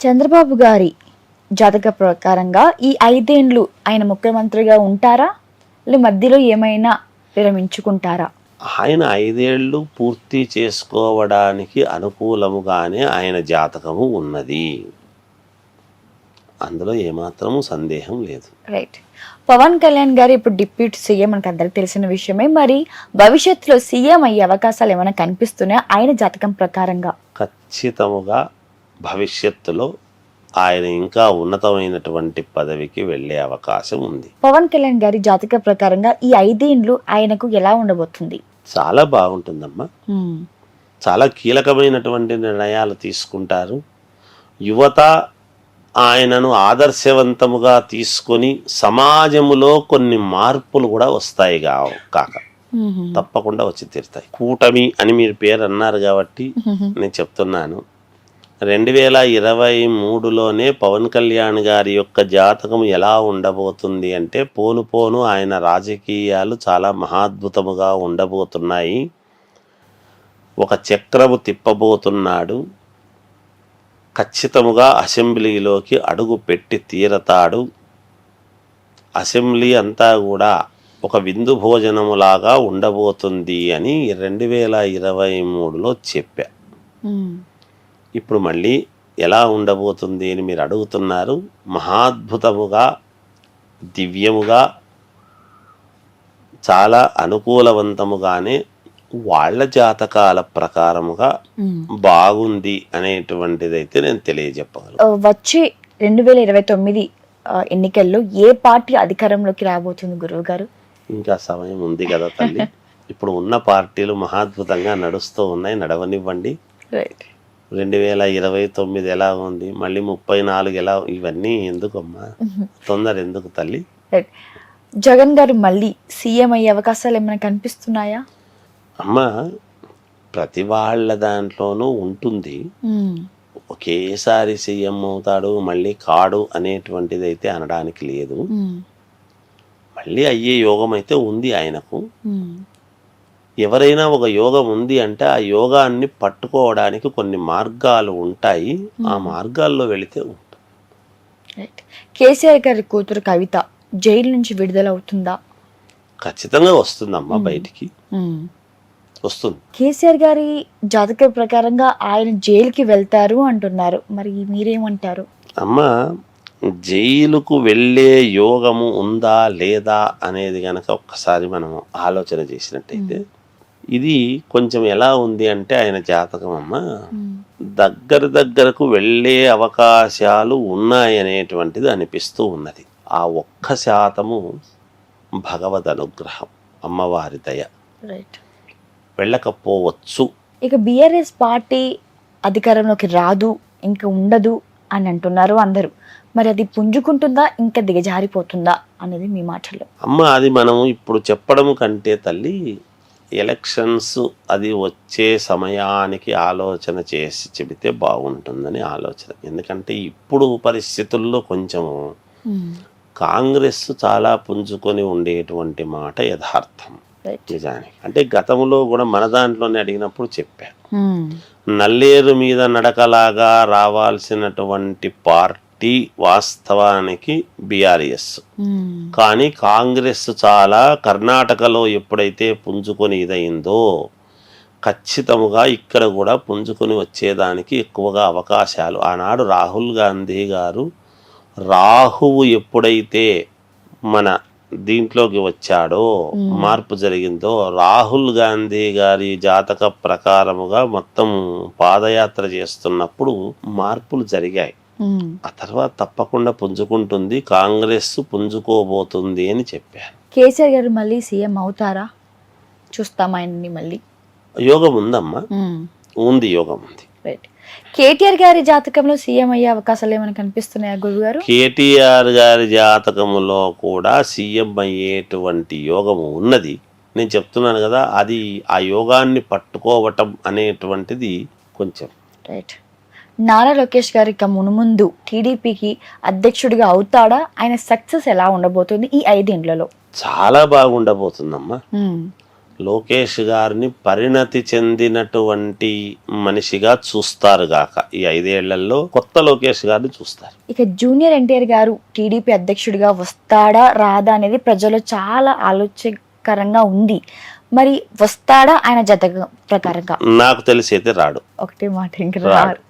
చంద్రబాబు గారి జాతక ప్రకారంగా ఈ ఐదేండ్లు ఆయన ముఖ్యమంత్రిగా ఉంటారా? లేదా మధ్యలో ఏమైనా విరమించుకుంటారా? ఆయన ఐదేళ్ళు పూర్తి చేసుకోవడానికి అనుకూలముగానే ఆయన జాతకము ఉన్నది. అందులో ఏమాత్రము సందేహం లేదు. రైట్. పవన్ కళ్యాణ్ గారు ఇప్పుడు డిప్యూటీ సీఎం మనకు అందరికి తెలిసిన విషయమే. మరి భవిష్యత్తులో సీఎం అయ్యే అవకాశాలు ఏమైనా కనిపిస్తున్నాయా ఆయన జాతకం ప్రకారంగా? ఖచ్చితముగా భవిష్యత్తులో ఆయన ఇంకా ఉన్నతమైనటువంటి పదవికి వెళ్ళే అవకాశం ఉంది. పవన్ కళ్యాణ్ గారి జాతక ప్రకారంగా ఈ ఐదేండ్లు ఆయనకు ఎలా ఉండబోతుంది? చాలా బాగుంటుందమ్మా. చాలా కీలకమైనటువంటి నిర్ణయాలు తీసుకుంటారు. యువత ఆయనను ఆదర్శవంతముగా తీసుకొని సమాజములో కొన్ని మార్పులు కూడా వస్తాయి కాక. తప్పకుండా వచ్చి తీరుతాయి. కూటమి అని మీరు పేరు అన్నారు కాబట్టి నేను చెప్తున్నాను. రెండు వేల ఇరవై మూడులోనే పవన్ కళ్యాణ్ గారి యొక్క జాతకం ఎలా ఉండబోతుంది అంటే పోను పోను ఆయన రాజకీయాలు చాలా మహాద్భుతముగా ఉండబోతున్నాయి. ఒక చక్రము తిప్పబోతున్నాడు. ఖచ్చితముగా అసెంబ్లీలోకి అడుగు పెట్టి తీరతాడు. అసెంబ్లీ అంతా కూడా ఒక విందు భోజనములాగా ఉండబోతుంది అని రెండు వేల ఇరవై మూడులో చెప్పా. ఇప్పుడు మళ్ళీ ఎలా ఉండబోతుంది అని మీరు అడుగుతున్నారు. మహాద్భుతముగా దివ్యముగా చాలా అనుకూలవంతముగానే వాళ్ళ జాతకాల ప్రకారముగా బాగుంది అనేటువంటిదైతే నేను తెలియజెప్పగలను. వచ్చే రెండు వేల ఇరవై తొమ్మిది ఎన్నికల్లో ఏ పార్టీ అధికారంలోకి రాబోతుంది గురువు గారు ఇంకా సమయం ఉంది కదా తల్లి. ఇప్పుడు ఉన్న పార్టీలు మహాద్భుతంగా నడుస్తూ ఉన్నాయి. నడవనివ్వండి. రైట్ రెండు వేల ఇరవై తొమ్మిది ఎలా ఉంది? మళ్ళీ ముప్పై నాలుగు ఎలా ఇవన్నీ ఎందుకమ్మా? తొందర ఎందుకు తల్లి? జగన్ గారు మళ్ళీ సీఎం అయ్యే అవకాశాలు ఏమైనా కనిపిస్తున్నాయా? అమ్మ ప్రతి వాళ్ళ దాంట్లోనూ ఉంటుంది. ఒకేసారి సీఎం అవుతాడు మళ్ళీ కాడు అనేటువంటిది అయితే అనడానికి లేదు. మళ్ళీ అయ్యే యోగం అయితే ఉంది ఆయనకు. ఎవరైనా ఒక యోగం ఉంది అంటే ఆ యోగాన్ని పట్టుకోవడానికి కొన్ని మార్గాలు ఉంటాయి. ఆ మార్గాల్లో వెళితే ఉంటుంది కేసీఆర్ గారి కూతురు కవిత జైలు నుంచి విడుదల అవుతుందా? ఖచ్చితంగా వస్తుందమ్మా బయటికి. వస్తుంది. కేసీఆర్ గారి జాతక ప్రకారంగా ఆయన జైలుకి వెళ్తారు అంటున్నారు. మరి మీరేమంటారు? అమ్మ జైలుకు వెళ్ళే యోగము ఉందా లేదా అనేది గనక ఒక్కసారి మనం ఆలోచన చేసినట్టయితే ఇది కొంచెం ఎలా ఉంది అంటే ఆయన జాతకం అమ్మ. దగ్గర దగ్గరకు వెళ్ళే అవకాశాలు ఉన్నాయనేటువంటిది అనిపిస్తూ ఉన్నది. ఆ ఒక్క శాతము భగవద్ అనుగ్రహం అమ్మవారి దయ. రైట్. వెళ్ళకపోవచ్చు. ఇక బీఆర్ఎస్ పార్టీ అధికారంలోకి రాదు ఇంకా ఉండదు అని అంటున్నారు అందరూ. మరి అది పుంజుకుంటుందా ఇంకా దిగజారిపోతుందా అనేది మీ మాటల్లో. అమ్మ అది మనం ఇప్పుడు చెప్పడం కంటే తల్లి ఎలక్షన్స్ అది వచ్చే సమయానికి ఆలోచన చేసి చెబితే బాగుంటుందని ఆలోచన. ఎందుకంటే ఇప్పుడు పరిస్థితుల్లో కొంచెము కాంగ్రెస్ చాలా పుంజుకొని ఉండేటువంటి మాట యథార్థం. నిజానికి. అంటే గతంలో కూడా మన దాంట్లోనే అడిగినప్పుడు చెప్పా. నల్లేరు మీద నడకలాగా రావాల్సినటువంటి పార్టీ వాస్తవానికి బీఆర్ఎస్ కానీ కాంగ్రెస్ చాలా కర్ణాటకలో ఎప్పుడైతే పుంజుకొని ఇదైందో ఖచ్చితముగా ఇక్కడ కూడా పుంజుకొని వచ్చేదానికి ఎక్కువగా అవకాశాలు. ఆనాడు రాహుల్ గాంధీ గారు రాహువు ఎప్పుడైతే మన దీంట్లోకి వచ్చాడో మార్పు జరిగిందో రాహుల్ గాంధీ గారి జాతక ప్రకారముగా మొత్తం పాదయాత్ర చేస్తున్నప్పుడు మార్పులు జరిగాయి. ఆ తర్వాత తప్పకుండా పుంజుకుంటుంది కాంగ్రెస్ పుంజుకోబోతుంది అని చెప్పాను కేసీఆర్ గారు మళ్ళీ సీఎం అవుతారా? చూస్తాం ఆయన్ని మళ్ళీ. యోగం ఉందమ్మా. ఉంది యోగం ఉంది. రైట్ కేటీఆర్ గారి జాతకంలో సీఎం అయ్యే అవకాశాలు ఏమైనా కనిపిస్తున్నాయా గురువు గారు? కేటీఆర్ గారి జాతకములో కూడా సీఎం అయ్యేటువంటి యోగము ఉన్నది. నేను చెప్తున్నాను కదా అది ఆ యోగాన్ని పట్టుకోవటం అనేటువంటిది కొంచెం. రైట్ నారా లోకేష్ గారి ఇక మునుముందు టీడీపీకి అధ్యక్షుడిగా అవుతాడా? ఆయన సక్సెస్ ఎలా ఉండబోతుంది ఈ ఐదేండ్లలో? చాలా బాగుండబోతుందమ్మా. లోకేష్ గారిని పరిణతి చెందినటువంటి మనిషిగా చూస్తారు గాక. ఈ ఐదేళ్ళలో కొత్త లోకేష్ గారిని చూస్తారు. ఇక జూనియర్ ఎన్టీఆర్ గారు టీడీపీ అధ్యక్షుడిగా వస్తాడా రాదా అనేది ప్రజల్లో చాలా ఆలోచకరంగా ఉంది. మరి వస్తాడా ఆయన జత ప్రకారంగా? నాకు తెలిసి అయితే రాడు. ఒకటే మాట ఇంకా రాడు.